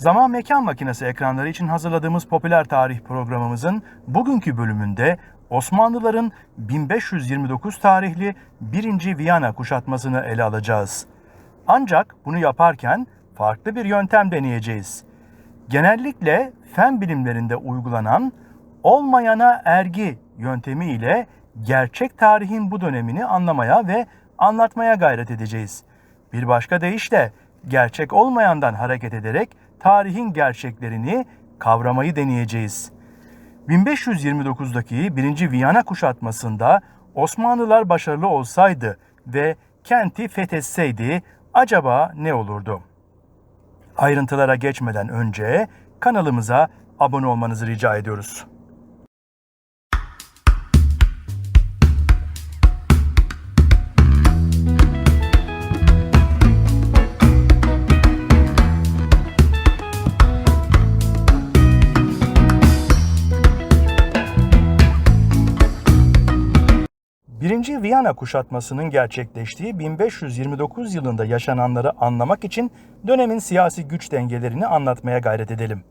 Zaman Mekan Makinesi ekranları için hazırladığımız popüler tarih programımızın bugünkü bölümünde Osmanlıların 1529 tarihli 1. Viyana kuşatmasını ele alacağız. Ancak bunu yaparken farklı bir yöntem deneyeceğiz. Genellikle fen bilimlerinde uygulanan olmayana ergi yöntemi ile gerçek tarihin bu dönemini anlamaya ve anlatmaya gayret edeceğiz. Bir başka deyişle gerçek olmayandan hareket ederek tarihin gerçeklerini kavramayı deneyeceğiz. 1529'daki 1. Viyana kuşatmasında Osmanlılar başarılı olsaydı ve kenti fethetseydi acaba ne olurdu? Ayrıntılara geçmeden önce kanalımıza abone olmanızı rica ediyoruz. Birinci Viyana kuşatmasının gerçekleştiği 1529 yılında yaşananları anlamak için dönemin siyasi güç dengelerini anlatmaya gayret edelim.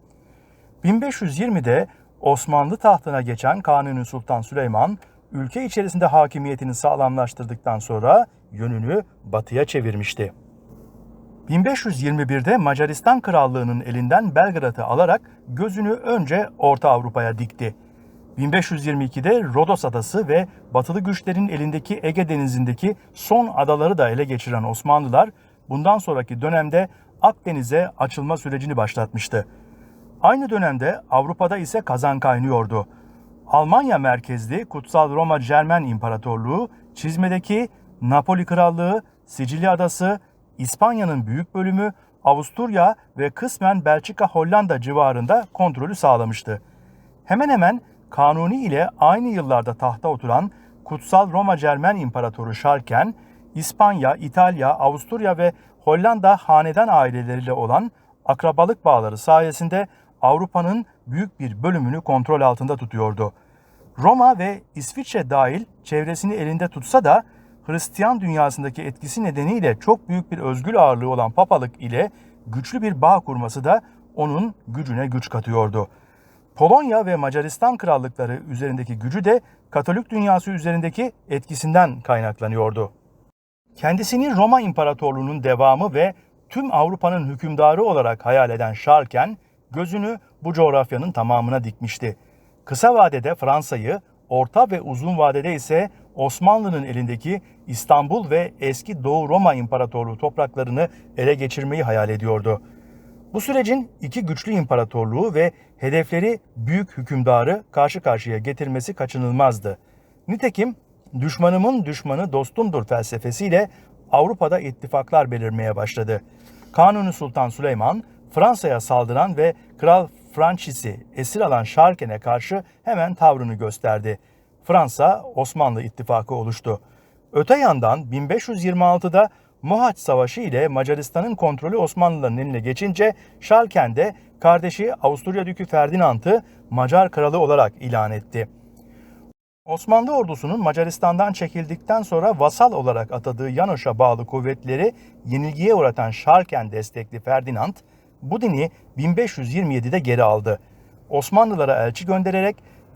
1520'de Osmanlı tahtına geçen Kanuni Sultan Süleyman, ülke içerisinde hakimiyetini sağlamlaştırdıktan sonra yönünü batıya çevirmişti. 1521'de Macaristan Krallığı'nın elinden Belgrad'ı alarak gözünü önce Orta Avrupa'ya dikti. 1522'de Rodos Adası ve batılı güçlerin elindeki Ege Denizi'ndeki son adaları da ele geçiren Osmanlılar bundan sonraki dönemde Akdeniz'e açılma sürecini başlatmıştı. Aynı dönemde Avrupa'da ise kazan kaynıyordu. Almanya merkezli Kutsal Roma Cermen İmparatorluğu çizmedeki Napoli Krallığı, Sicilya Adası, İspanya'nın büyük bölümü, Avusturya ve kısmen Belçika Hollanda civarında kontrolü sağlamıştı. Hemen hemen Kanuni ile aynı yıllarda tahta oturan Kutsal Roma Cermen İmparatoru Şarken, İspanya, İtalya, Avusturya ve Hollanda hanedan aileleriyle olan akrabalık bağları sayesinde Avrupa'nın büyük bir bölümünü kontrol altında tutuyordu. Roma ve İsviçre dahil çevresini elinde tutsa da Hristiyan dünyasındaki etkisi nedeniyle çok büyük bir özgül ağırlığı olan papalık ile güçlü bir bağ kurması da onun gücüne güç katıyordu. Polonya ve Macaristan krallıkları üzerindeki gücü de Katolik dünyası üzerindeki etkisinden kaynaklanıyordu. Kendisini Roma İmparatorluğu'nun devamı ve tüm Avrupa'nın hükümdarı olarak hayal eden Şarken, gözünü bu coğrafyanın tamamına dikmişti. Kısa vadede Fransa'yı, orta ve uzun vadede ise Osmanlı'nın elindeki İstanbul ve eski Doğu Roma İmparatorluğu topraklarını ele geçirmeyi hayal ediyordu. Bu sürecin iki güçlü imparatorluğu ve hedefleri büyük hükümdarı karşı karşıya getirmesi kaçınılmazdı. Nitekim düşmanımın düşmanı dostumdur felsefesiyle Avrupa'da ittifaklar belirmeye başladı. Kanuni Sultan Süleyman Fransa'ya saldıran ve Kral Francis'i esir alan Şarken'e karşı hemen tavrını gösterdi. Fransa Osmanlı ittifakı oluştu. Öte yandan 1526'da Mohaç Savaşı ile Macaristan'ın kontrolü Osmanlıların eline geçince Şalken de kardeşi Avusturya Dükü Ferdinand'ı Macar kralı olarak ilan etti. Osmanlı ordusunun Macaristan'dan çekildikten sonra vasal olarak atadığı Yanoş'a bağlı kuvvetleri yenilgiye uğratan Şarken destekli Ferdinand, Budin'i 1527'de geri aldı. Osmanlılara elçi göndererek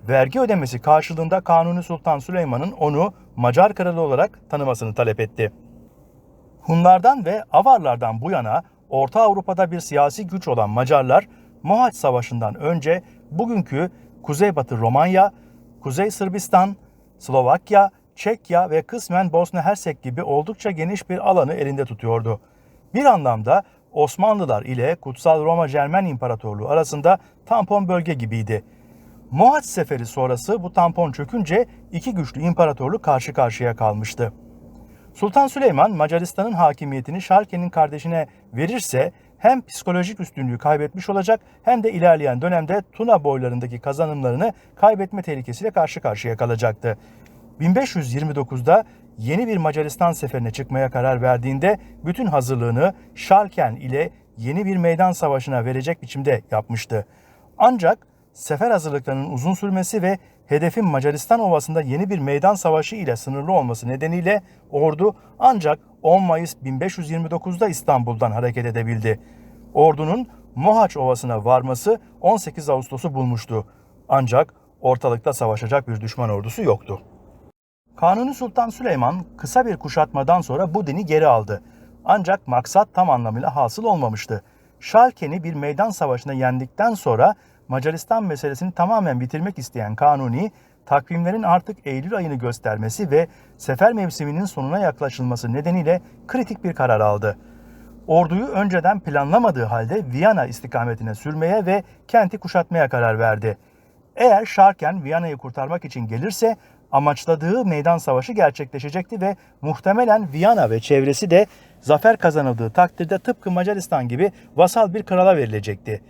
vergi ödemesi karşılığında Kanuni Sultan Süleyman'ın onu Macar kralı olarak tanımasını talep etti. Hunlardan ve Avarlardan bu yana Orta Avrupa'da bir siyasi güç olan Macarlar, Mohaç Savaşı'ndan önce bugünkü Kuzeybatı Romanya, Kuzey Sırbistan, Slovakya, Çekya ve kısmen Bosna Hersek gibi oldukça geniş bir alanı elinde tutuyordu. Bir anlamda Osmanlılar ile Kutsal Roma Cermen İmparatorluğu arasında tampon bölge gibiydi. Mohaç Seferi sonrası bu tampon çökünce iki güçlü imparatorluk karşı karşıya kalmıştı. Sultan Süleyman Macaristan'ın hakimiyetini Şarken'in kardeşine verirse hem psikolojik üstünlüğü kaybetmiş olacak hem de ilerleyen dönemde Tuna boylarındaki kazanımlarını kaybetme tehlikesiyle karşı karşıya kalacaktı. 1529'da yeni bir Macaristan seferine çıkmaya karar verdiğinde bütün hazırlığını Şarken ile yeni bir meydan savaşına verecek biçimde yapmıştı. Ancak sefer hazırlıklarının uzun sürmesi ve hedefin Macaristan Ovası'nda yeni bir meydan savaşı ile sınırlı olması nedeniyle ordu ancak 10 Mayıs 1529'da İstanbul'dan hareket edebildi. Ordunun Mohaç Ovası'na varması 18 Ağustos'u bulmuştu. Ancak ortalıkta savaşacak bir düşman ordusu yoktu. Kanuni Sultan Süleyman kısa bir kuşatmadan sonra Budin'i geri aldı. Ancak maksat tam anlamıyla hasıl olmamıştı. Şalken'i bir meydan savaşına yendikten sonra Macaristan meselesini tamamen bitirmek isteyen Kanuni, takvimlerin artık Eylül ayını göstermesi ve sefer mevsiminin sonuna yaklaşılması nedeniyle kritik bir karar aldı. Orduyu önceden planlamadığı halde Viyana istikametine sürmeye ve kenti kuşatmaya karar verdi. Eğer Şarken Viyana'yı kurtarmak için gelirse amaçladığı meydan savaşı gerçekleşecekti ve muhtemelen Viyana ve çevresi de zafer kazanıldığı takdirde tıpkı Macaristan gibi vasal bir krala verilecekti.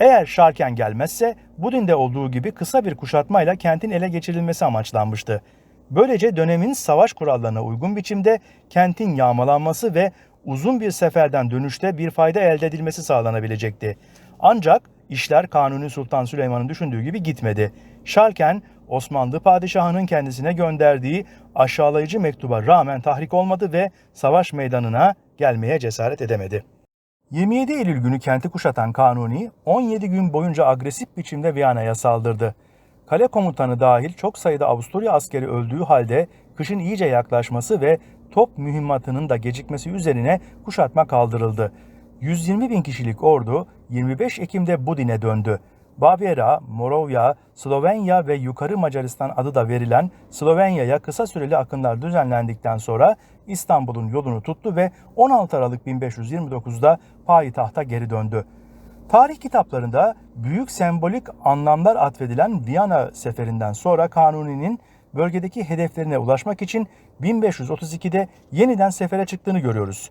Eğer Şarken gelmezse Budin'de olduğu gibi kısa bir kuşatmayla kentin ele geçirilmesi amaçlanmıştı. Böylece dönemin savaş kurallarına uygun biçimde kentin yağmalanması ve uzun bir seferden dönüşte bir fayda elde edilmesi sağlanabilecekti. Ancak işler Kanuni Sultan Süleyman'ın düşündüğü gibi gitmedi. Şarken Osmanlı padişahının kendisine gönderdiği aşağılayıcı mektuba rağmen tahrik olmadı ve savaş meydanına gelmeye cesaret edemedi. 27 Eylül günü kenti kuşatan Kanuni 17 gün boyunca agresif biçimde Viyana'ya saldırdı. Kale komutanı dahil çok sayıda Avusturya askeri öldüğü halde kışın iyice yaklaşması ve top mühimmatının da gecikmesi üzerine kuşatma kaldırıldı. 120 bin kişilik ordu 25 Ekim'de Budin'e döndü. Bavyera, Moravya, Slovenya ve Yukarı Macaristan adı da verilen Slovenya'ya kısa süreli akınlar düzenlendikten sonra İstanbul'un yolunu tuttu ve 16 Aralık 1529'da payitahta geri döndü. Tarih kitaplarında büyük sembolik anlamlar atfedilen Viyana seferinden sonra Kanuni'nin bölgedeki hedeflerine ulaşmak için 1532'de yeniden sefere çıktığını görüyoruz.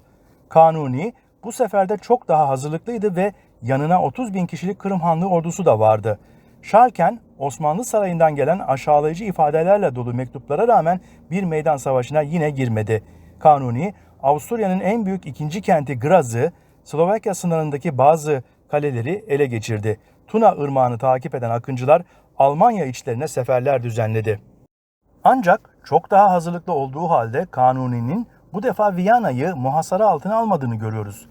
Kanuni bu seferde çok daha hazırlıklıydı ve yanına 30 bin kişilik Kırım Hanlığı ordusu da vardı. Şarken Osmanlı sarayından gelen aşağılayıcı ifadelerle dolu mektuplara rağmen bir meydan savaşına yine girmedi. Kanuni, Avusturya'nın en büyük ikinci kenti Graz'ı, Slovakya sınırındaki bazı kaleleri ele geçirdi. Tuna ırmağını takip eden akıncılar Almanya içlerine seferler düzenledi. Ancak çok daha hazırlıklı olduğu halde Kanuni'nin bu defa Viyana'yı muhasara altına almadığını görüyoruz.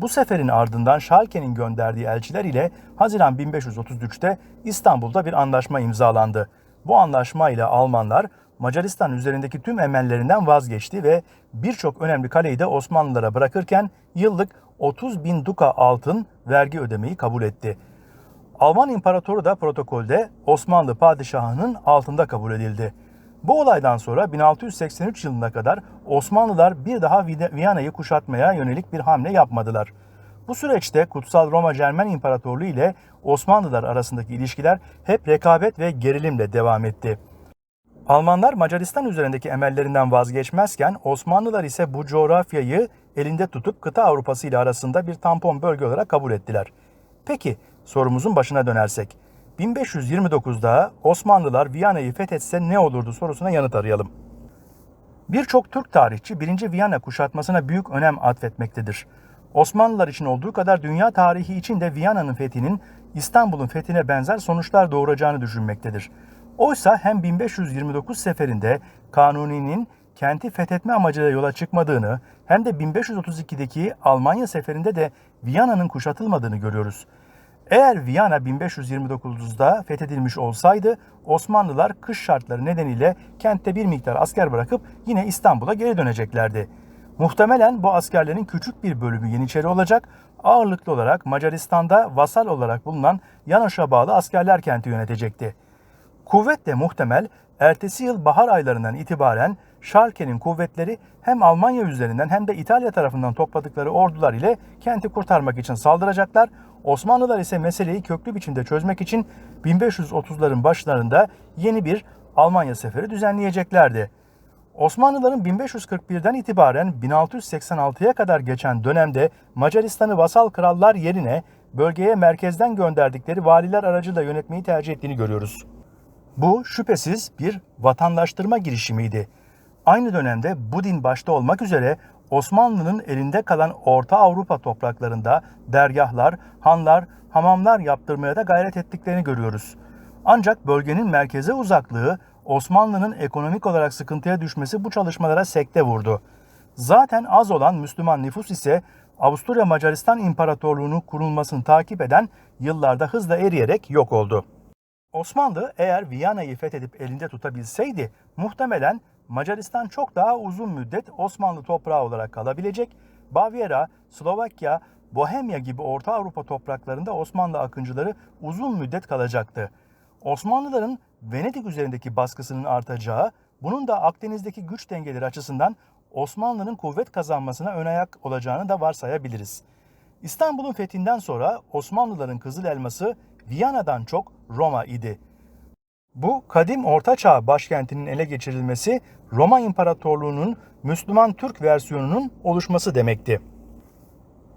Bu seferin ardından Schalke'nin gönderdiği elçiler ile Haziran 1533'te İstanbul'da bir anlaşma imzalandı. Bu anlaşma ile Almanlar Macaristan üzerindeki tüm emellerinden vazgeçti ve birçok önemli kaleyi de Osmanlılara bırakırken yıllık 30 bin duka altın vergi ödemeyi kabul etti. Alman İmparatoru da protokolde Osmanlı padişahının altında kabul edildi. Bu olaydan sonra 1683 yılına kadar Osmanlılar bir daha Viyana'yı kuşatmaya yönelik bir hamle yapmadılar. Bu süreçte Kutsal Roma Cermen İmparatorluğu ile Osmanlılar arasındaki ilişkiler hep rekabet ve gerilimle devam etti. Almanlar Macaristan üzerindeki emellerinden vazgeçmezken Osmanlılar ise bu coğrafyayı elinde tutup kıta Avrupası ile arasında bir tampon bölge olarak kabul ettiler. Peki sorumuzun başına dönersek 1529'da Osmanlılar Viyana'yı fethetse ne olurdu sorusuna yanıt arayalım. Birçok Türk tarihçi 1. Viyana kuşatmasına büyük önem atfetmektedir. Osmanlılar için olduğu kadar dünya tarihi için de Viyana'nın fethinin İstanbul'un fethine benzer sonuçlar doğuracağını düşünmektedir. Oysa hem 1529 seferinde Kanuni'nin kenti fethetme amacıyla yola çıkmadığını hem de 1532'deki Almanya seferinde de Viyana'nın kuşatılmadığını görüyoruz. Eğer Viyana 1529'da fethedilmiş olsaydı Osmanlılar kış şartları nedeniyle kentte bir miktar asker bırakıp yine İstanbul'a geri döneceklerdi. Muhtemelen bu askerlerin küçük bir bölümü Yeniçeri olacak, ağırlıklı olarak Macaristan'da vasal olarak bulunan Yanoş'a bağlı askerler kenti yönetecekti. Kuvvetle muhtemel ertesi yıl bahar aylarından itibaren Schalke'nin kuvvetleri hem Almanya üzerinden hem de İtalya tarafından topladıkları ordular ile kenti kurtarmak için saldıracaklar. Osmanlılar ise meseleyi köklü biçimde çözmek için 1530'ların başlarında yeni bir Almanya seferi düzenleyeceklerdi. Osmanlıların 1541'den itibaren 1686'ya kadar geçen dönemde Macaristan'ı vasal krallar yerine bölgeye merkezden gönderdikleri valiler aracılığıyla yönetmeyi tercih ettiğini görüyoruz. Bu şüphesiz bir vatandaştırma girişimiydi. Aynı dönemde bu din başta olmak üzere Osmanlı'nın elinde kalan Orta Avrupa topraklarında dergahlar, hanlar, hamamlar yaptırmaya da gayret ettiklerini görüyoruz. Ancak bölgenin merkeze uzaklığı Osmanlı'nın ekonomik olarak sıkıntıya düşmesi bu çalışmalara sekte vurdu. Zaten az olan Müslüman nüfus ise Avusturya Macaristan İmparatorluğu'nun kurulmasını takip eden yıllarda hızla eriyerek yok oldu. Osmanlı eğer Viyana'yı fethedip elinde tutabilseydi muhtemelen Macaristan çok daha uzun müddet Osmanlı toprağı olarak kalabilecek, Bavyera, Slovakya, Bohemya gibi Orta Avrupa topraklarında Osmanlı akıncıları uzun müddet kalacaktı. Osmanlıların Venedik üzerindeki baskısının artacağı, bunun da Akdeniz'deki güç dengeleri açısından Osmanlı'nın kuvvet kazanmasına ön ayak olacağını da varsayabiliriz. İstanbul'un fethinden sonra Osmanlıların kızıl elması Viyana'dan çok Roma idi. Bu kadim Ortaçağ başkentinin ele geçirilmesi Roma İmparatorluğu'nun Müslüman Türk versiyonunun oluşması demekti.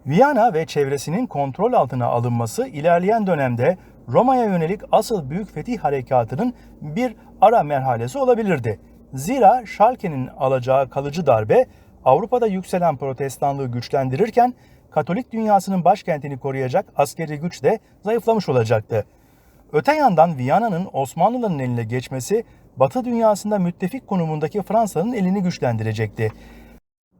Viyana ve çevresinin kontrol altına alınması ilerleyen dönemde Roma'ya yönelik asıl büyük fetih harekatının bir ara merhalesi olabilirdi. Zira Schalke'nin alacağı kalıcı darbe Avrupa'da yükselen protestanlığı güçlendirirken Katolik dünyasının başkentini koruyacak askeri güç de zayıflamış olacaktı. Öte yandan Viyana'nın Osmanlıların eline geçmesi Batı dünyasında müttefik konumundaki Fransa'nın elini güçlendirecekti.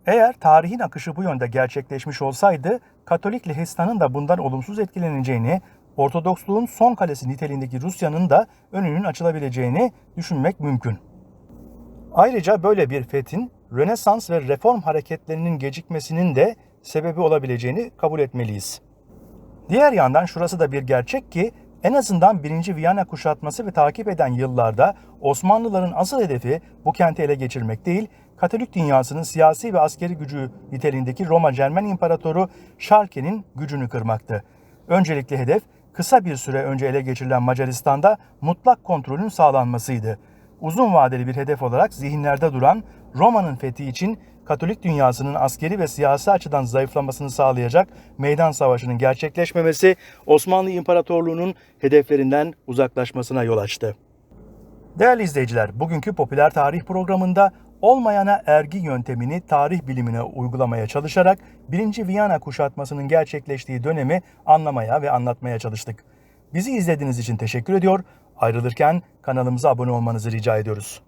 Eğer tarihin akışı bu yönde gerçekleşmiş olsaydı Katolik Lehistan'ın da bundan olumsuz etkileneceğini, Ortodoksluğun son kalesi niteliğindeki Rusya'nın da önünün açılabileceğini düşünmek mümkün. Ayrıca böyle bir fethin Rönesans ve reform hareketlerinin gecikmesinin de sebebi olabileceğini kabul etmeliyiz. Diğer yandan şurası da bir gerçek ki en azından 1. Viyana kuşatması ve takip eden yıllarda Osmanlıların asıl hedefi bu kenti ele geçirmek değil, Katolik dünyasının siyasi ve askeri gücü niteliğindeki Roma Cermen İmparatoru Schalke'nin gücünü kırmaktı. Öncelikli hedef kısa bir süre önce ele geçirilen Macaristan'da mutlak kontrolün sağlanmasıydı. Uzun vadeli bir hedef olarak zihinlerde duran Roma'nın fethi için Katolik dünyasının askeri ve siyasi açıdan zayıflamasını sağlayacak meydan savaşının gerçekleşmemesi Osmanlı İmparatorluğu'nun hedeflerinden uzaklaşmasına yol açtı. Değerli izleyiciler, bugünkü popüler tarih programında olmayana ergi yöntemini tarih bilimine uygulamaya çalışarak 1. Viyana kuşatmasının gerçekleştiği dönemi anlamaya ve anlatmaya çalıştık. Bizi izlediğiniz için teşekkür ediyor. Ayrılırken kanalımıza abone olmanızı rica ediyoruz.